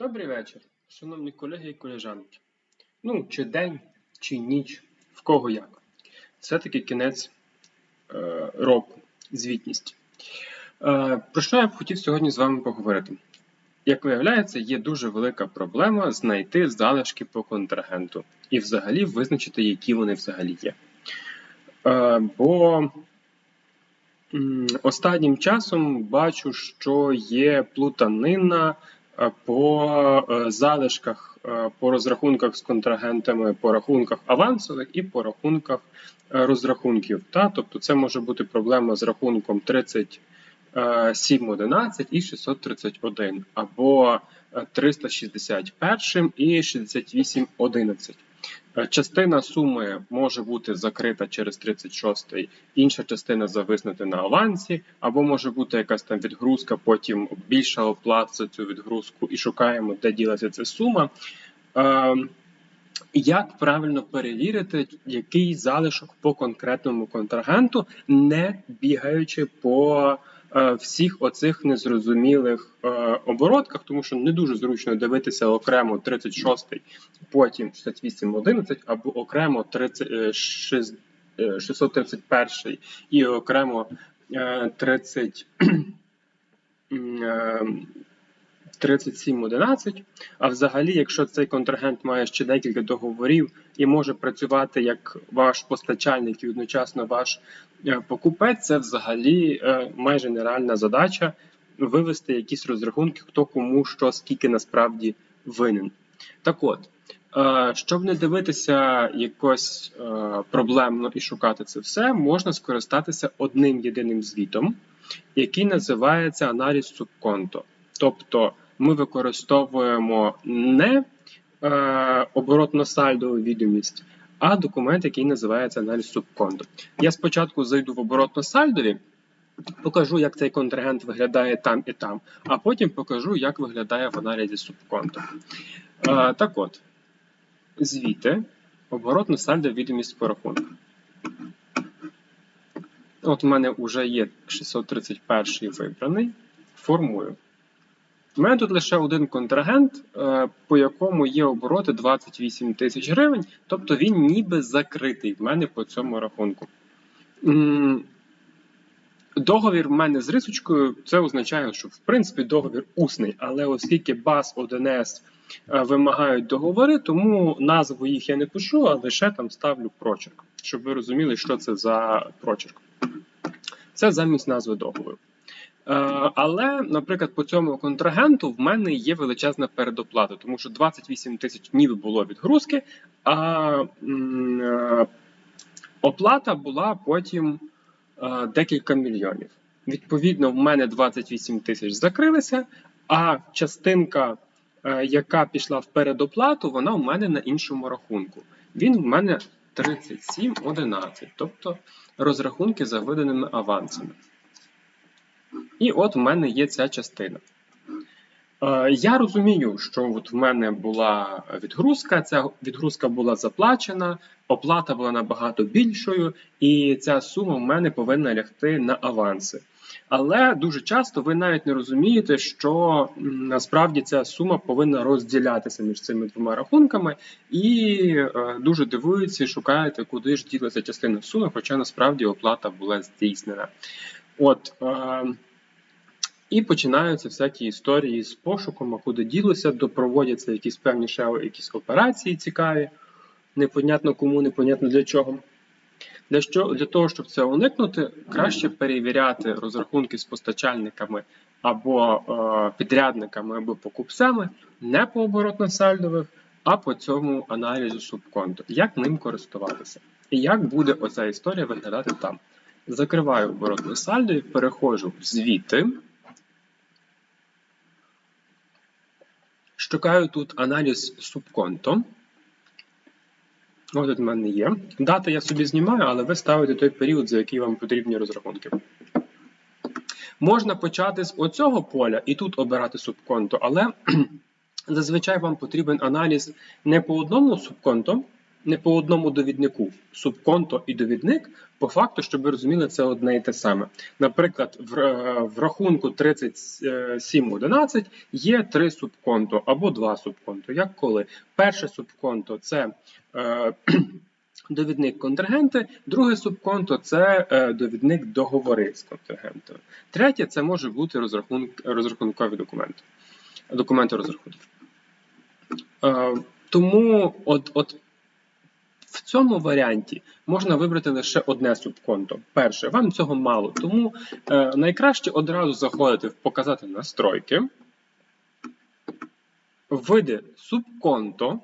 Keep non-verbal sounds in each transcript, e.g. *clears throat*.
Добрий вечір, шановні колеги і колежанки. Ну, чи день, чи ніч, в кого як. Все-таки кінець е, року, звітність. Е, Про що я б хотів сьогодні з вами поговорити? Як виявляється, є дуже велика проблема знайти залишки по контрагенту і взагалі визначити, які вони взагалі є. Е, Бо останнім часом бачу, що є плутанина по е, залишках, е, по розрахунках з контрагентами, по рахунках авансових і по рахунках е, розрахунків. Та? Тобто це може бути проблема з рахунком 3711 і 631, або е, 361 і 6811. Е, Частина суми може бути закрита через 36-й, інша частина зависнути на авансі, або може бути якась там відгрузка, потім більша оплата за цю відгрузку, і шукаємо, де ділася ця сума. Е, Як правильно перевірити, який залишок по конкретному контрагенту, не бігаючи по всіх оцих незрозумілих е, оборотках, тому що не дуже зручно дивитися окремо 36-й, потім 6811, або окремо 30, е, е, 631 і окремо е, 30, *clears throat* е, 3711. А взагалі, якщо цей контрагент має ще декілька договорів і може працювати як ваш постачальник і одночасно ваш е, покупець, це взагалі е, майже нереальна задача вивести якісь розрахунки, хто кому що скільки насправді винен. Так от, е, щоб не дивитися якось проблемно і шукати це все, можна скористатися одним єдиним звітом, який називається аналіз субконто. Тобто ми використовуємо не е, оборотно-сальдову відомість, а документ, який називається аналіз субконто. Я спочатку зайду в оборотно-сальдові, покажу, як цей контрагент виглядає там і там, а потім покажу, як виглядає в аналізі субконто. Е, так от, звіти, оборотно-сальдова відомість по рахунку. От у мене вже є 631 вибраний. Формую. У мене тут лише один контрагент, е, по якому є обороти 28 тисяч гривень, тобто він ніби закритий в мене по цьому рахунку. Договір в мене з рисочкою, це означає, що в принципі договір усний, але оскільки БАС 1С е, вимагають договори, тому назву їх я не пишу, а лише там ставлю прочерк, щоб ви розуміли, що це за прочерк. Це замість назви договору. Е, Але, наприклад, по цьому контрагенту в мене є величезна передоплата, тому що 28 тисяч ніби було відгрузки, а е, оплата була потім е, декілька мільйонів. Відповідно, в мене 28 тисяч закрилися, а частинка, яка пішла в передоплату, вона в мене на іншому рахунку. Він в мене 37,11, тобто розрахунки за виданими авансами. І от в мене є ця частина. Е, Я розумію, що от в мене була відгрузка, ця відгрузка була заплачена, оплата була набагато більшою, і ця сума в мене повинна лягти на аванси. Але дуже часто ви навіть не розумієте, що насправді ця сума повинна розділятися між цими двома рахунками, і е, дуже дивуються шукаєте, куди ж ділася частина суми, хоча насправді оплата була здійснена. От. Е, і починаються всякі історії з пошуком, а куди ділося, допроводяться якісь певні ще якісь операції цікаві, непонятно кому, непонятно для чого. Для, що, для того, щоб це уникнути, краще перевіряти розрахунки з постачальниками або е, підрядниками, або покупцями не по оборотно-сальдових, а по цьому аналізу субконту. Як ним користуватися? І як буде оця історія виглядати там? Закриваю оборотне сальдо і переходжу в звіти. Шукаю тут аналіз субконто. Ось тут в мене є. Дати я собі знімаю, але ви ставите той період, за який вам потрібні розрахунки. Можна почати з оцього поля і тут обирати субконто, але *clears throat* зазвичай вам потрібен аналіз не по одному субконто, не по одному довіднику. Субконто і довідник, по факту, щоб ви розуміли, це одне і те саме. Наприклад, в, е, в рахунку 3711 є три субконто або два субконто. Як коли? Перше субконто це е, *clears throat* довідник контрагенти, друге субконто це е, довідник договори з контрагентами. Третє це може бути розрахунк, розрахункові документи. Документи розрахунків. Е, тому от, от цьому варіанті можна вибрати лише одне субконто. Перше, вам цього мало, тому е, найкраще одразу заходити в показати настройки, види субконто.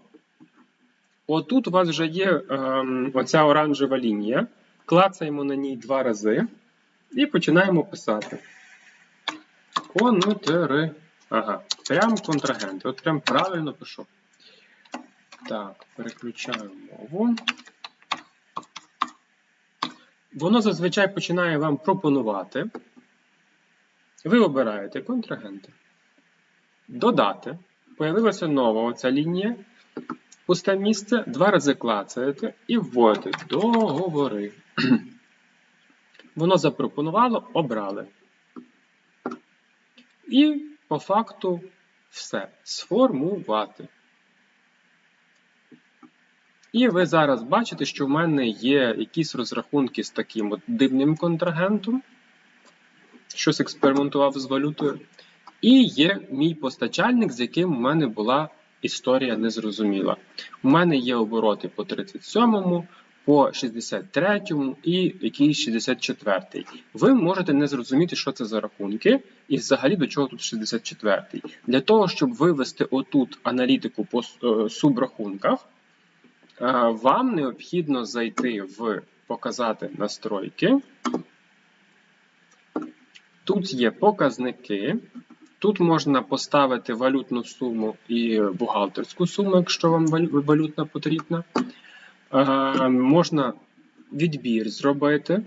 Отут у вас вже є е, оця оранжева лінія. Клацаємо на ній два рази і починаємо писати. Конотери. Ага, прям контрагенти. От прям правильно пишу. Так, переключаю мову. Воно зазвичай починає вам пропонувати. Ви обираєте контрагенти. Додати. Появилася нова оця лінія. Пусте місце. Два рази клацаєте і вводите договори. Воно запропонувало, обрали. І по факту все. Сформувати. І ви зараз бачите, що в мене є якісь розрахунки з таким от дивним контрагентом, щось експериментував з валютою. І є мій постачальник, з яким у мене була історія незрозуміла. У мене є обороти по 37-му, по 63-му і якийсь 64 Ви можете не зрозуміти, що це за рахунки, і взагалі до чого тут 64-й. Для того, щоб вивести отут аналітику по е, субрахунках. Е, вам необхідно зайти в показати настройки. Тут є показники. Тут можна поставити валютну суму і бухгалтерську суму, якщо вам валютна потрібна. Е, можна відбір зробити.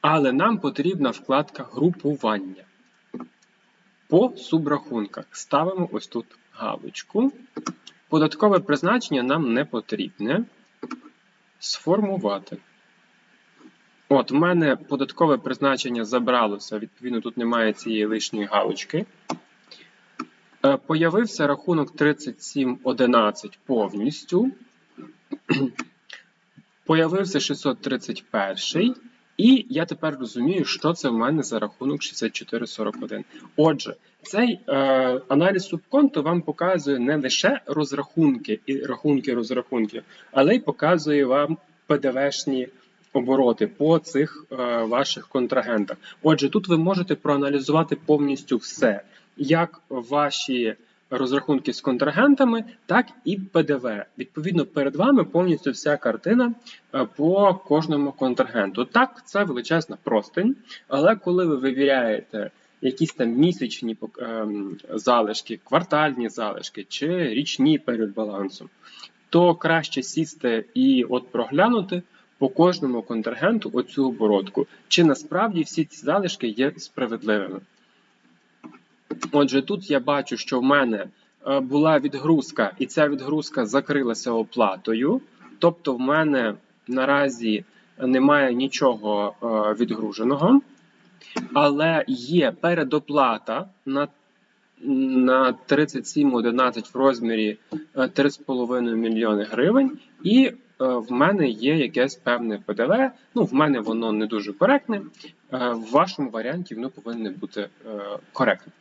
Але нам потрібна вкладка групування. По субрахунках ставимо ось тут галочку. Податкове призначення нам не потрібне. Сформувати. От, в мене податкове призначення забралося, відповідно, тут немає цієї лишньої галочки. Е, появився рахунок 3711 повністю. *clears throat* Появився 631. І я тепер розумію, що це в мене за рахунок 6441. Отже, цей е, аналіз субконту вам показує не лише розрахунки і рахунки розрахунків, але й показує вам ПДВшні обороти по цих е, ваших контрагентах. Отже, тут ви можете проаналізувати повністю все, як ваші розрахунки з контрагентами, так і ПДВ. Відповідно, перед вами повністю вся картина е, по кожному контрагенту. Так, це величезна простень, але коли ви вивіряєте якісь там місячні ем, залишки, квартальні залишки чи річні перед балансом, то краще сісти і от проглянути. По кожному контрагенту оцю оборотку, чи насправді всі ці залишки є справедливими. Отже, тут я бачу, що в мене е, була відгрузка, і ця відгрузка закрилася оплатою. Тобто, в мене наразі немає нічого е, відгруженого, але є передоплата на на 37,11 в розмірі 3,5 е, мільйони гривень, і в мене є якесь певне ПДВ. Ну, в мене воно не дуже коректне. В вашому варіанті воно повинно бути коректним.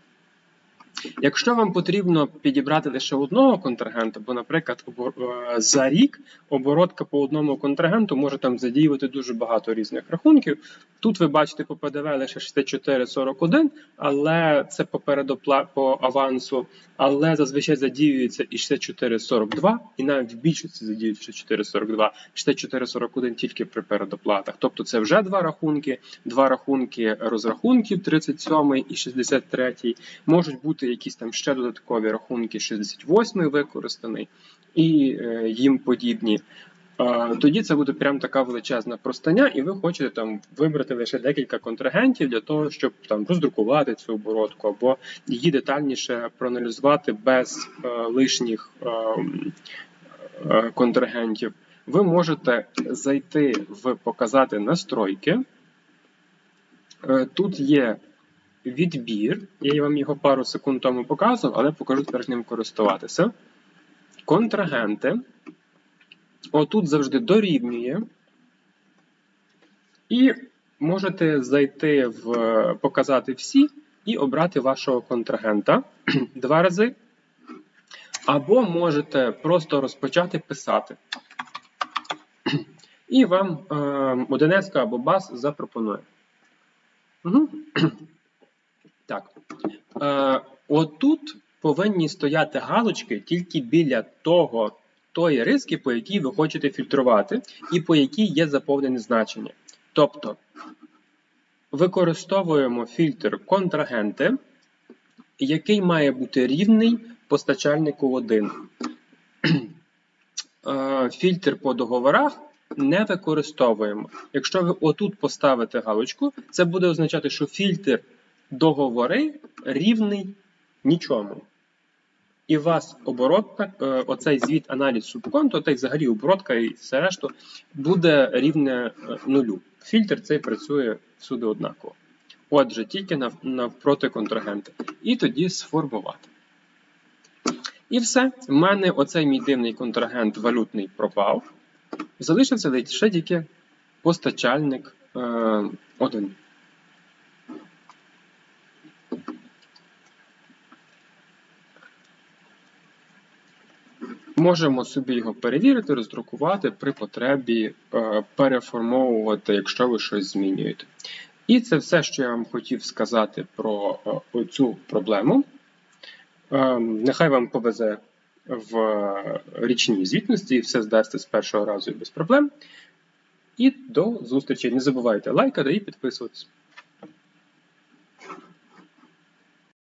Якщо вам потрібно підібрати лише одного контрагента, бо, наприклад, е, за рік оборотка по одному контрагенту може там задіювати дуже багато різних рахунків. Тут ви бачите по ПДВ лише 64,41, але це по передопла по авансу, але зазвичай задіюється і 64,42, і навіть в більшості задіють 64,42, 64,41 тільки при передоплатах. Тобто це вже два рахунки, два рахунки розрахунків 37 і 63 можуть бути якісь там ще додаткові рахунки 68 використаний і е, їм подібні. Тоді це буде прям така величезна простиня, і ви хочете там вибрати лише декілька контрагентів для того, щоб там роздрукувати цю оборотку, або її детальніше проаналізувати без е, лишніх е, е, контрагентів. Ви можете зайти в показати настройки. Е, Тут є відбір. Я вам його пару секунд тому показував, але покажу тепер ним користуватися. Контрагенти. Отут завжди дорівнює. І можете зайти в показати всі і обрати вашого контрагента *clears throat* два рази. Або можете просто розпочати писати. І вам е, Одинецька або БАС запропонує. Угу. Так. Е, отут повинні стояти галочки тільки біля того, тої риски, по якій ви хочете фільтрувати, і по якій є заповнене значення. Тобто використовуємо фільтр контрагенти, який має бути рівний постачальнику 1. Е, Фільтр по договорах не використовуємо. Якщо ви отут поставите галочку, це буде означати, що фільтр договори рівний нічому. І у вас оборотка, е, оцей звіт аналіз субконту, та й взагалі оборотка і все решту буде рівне е, нулю. Фільтр цей працює всюди однаково. Отже, тільки навпроти контрагента. І тоді сформувати. І все. У мене оцей мій дивний контрагент валютний пропав. Залишився лише тільки постачальник е. Можемо собі його перевірити, роздрукувати при потребі е, переформовувати, якщо ви щось змінюєте. І це все, що я вам хотів сказати про е, цю проблему. Е, Нехай вам повезе в річній звітності і все здасться з першого разу і без проблем. І до зустрічі. Не забувайте лайкати і підписуватись.